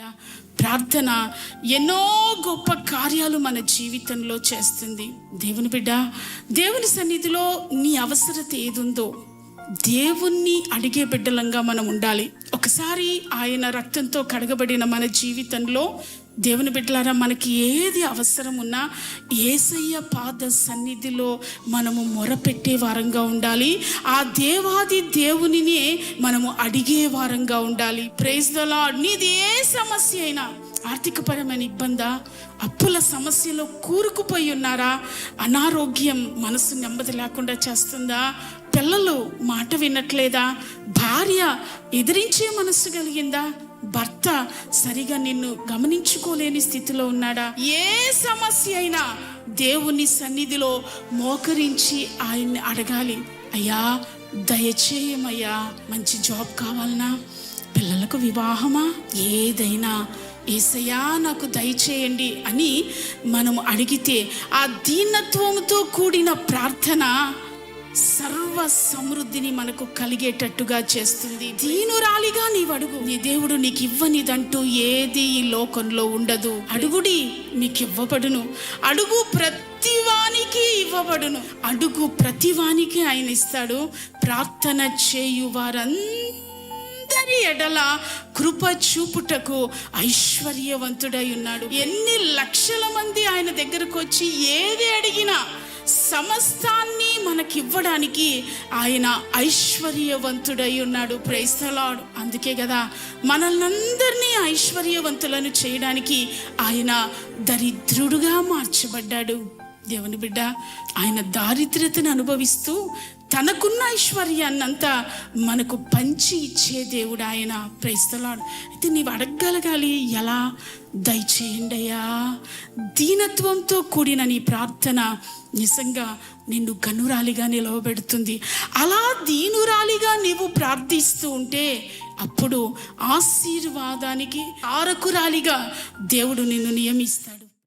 బిడ్డ ప్రార్థన ఎన్నో గొప్ప కార్యాలు మన జీవితంలో చేస్తుంది. దేవుని బిడ్డ దేవుని సన్నిధిలో నీ అవసరత ఏదుందో దేవుణ్ణి అడిగే బిడ్డలంగా మనం ఉండాలి. ఒకసారి ఆయన రక్తంతో కడగబడిన మన జీవితంలో దేవుని బిడ్డలారా మనకి ఏది అవసరం ఉన్నా ఏసయ్య పాద సన్నిధిలో మనము మొరపెట్టే వారంగా ఉండాలి. ఆ దేవాది దేవునినే మనము అడిగే వారంగా ఉండాలి. ప్రేజ్ ద లార్డ్ నీది ఏ సమస్య అయినా ఆర్థికపరమైన ఇబ్బందా? అప్పుల సమస్యలో కూరుకుపోయి ఉన్నారా? అనారోగ్యం మనసు నెమ్మది లేకుండా చేస్తుందా? పిల్లలు మాట వినట్లేదా? భార్య ఎదిరించే మనస్సు కలిగిందా? భర్త సరిగా నిన్ను గమనించుకోలేని స్థితిలో ఉన్నాడా? ఏ సమస్య అయినా దేవుని సన్నిధిలో మోకరించి ఆయన్ని అడగాలి. అయ్యా దయచేయమయ్యా మంచి జాబ్ కావాలనా? పిల్లలకు వివాహమా? ఏదైనా ఏసయ్యా నాకు దయచేయండి అని మనం అడిగితే ఆ దీనత్వంతో కూడిన ప్రార్థన సర్వ సమృద్ధిని మనకు కలిగేటట్టుగా చేస్తుంది. దీనురాలిగా నీవు అడుగు నీ దేవుడు నీకు ఇవ్వనిదంటూ ఏది ఈ లోకంలో ఉండదు. అడుగుడి మీకు ఇవ్వబడును అడుగు ప్రతివానికి ఇవ్వబడును. అడుగు ప్రతివానికి ఆయన ఇస్తాడు. ప్రార్థన చేయు వారందరి ఎడల కృప చూపుటకు ఐశ్వర్యవంతుడై ఉన్నాడు. ఎన్ని లక్షల మంది ఆయన దగ్గరకు వచ్చి ఏది అడిగినా సమస్తాన్ని మనకివ్వడానికి ఆయన ఐశ్వర్యవంతుడై ఉన్నాడు. ప్రైస్తలాడు అందుకే కదా మనల్నందరినీ ఐశ్వర్యవంతులను చేయడానికి ఆయన దరిద్రుడుగా మార్చబడ్డాడు. దేవుని బిడ్డ ఆయన దారిద్రతను అనుభవిస్తూ తనకున్న ఐశ్వర్యాన్నంతా మనకు పంచి ఇచ్చే దేవుడు ఆయన. ప్రైస్తలాడు అయితే నీవు అడగగలగాలి ఎలా? దయచేయండి అయ్యా దీనత్వంతో కూడిన నీ ప్రార్థన నిజంగా నిన్ను గనురాలిగా నిలవబెడుతుంది. అలా దీనురాలిగా నీవు ప్రార్థిస్తూ ఉంటే అప్పుడు ఆశీర్వాదానికి ఆరకురాలిగా దేవుడు నిన్ను నియమిస్తాడు.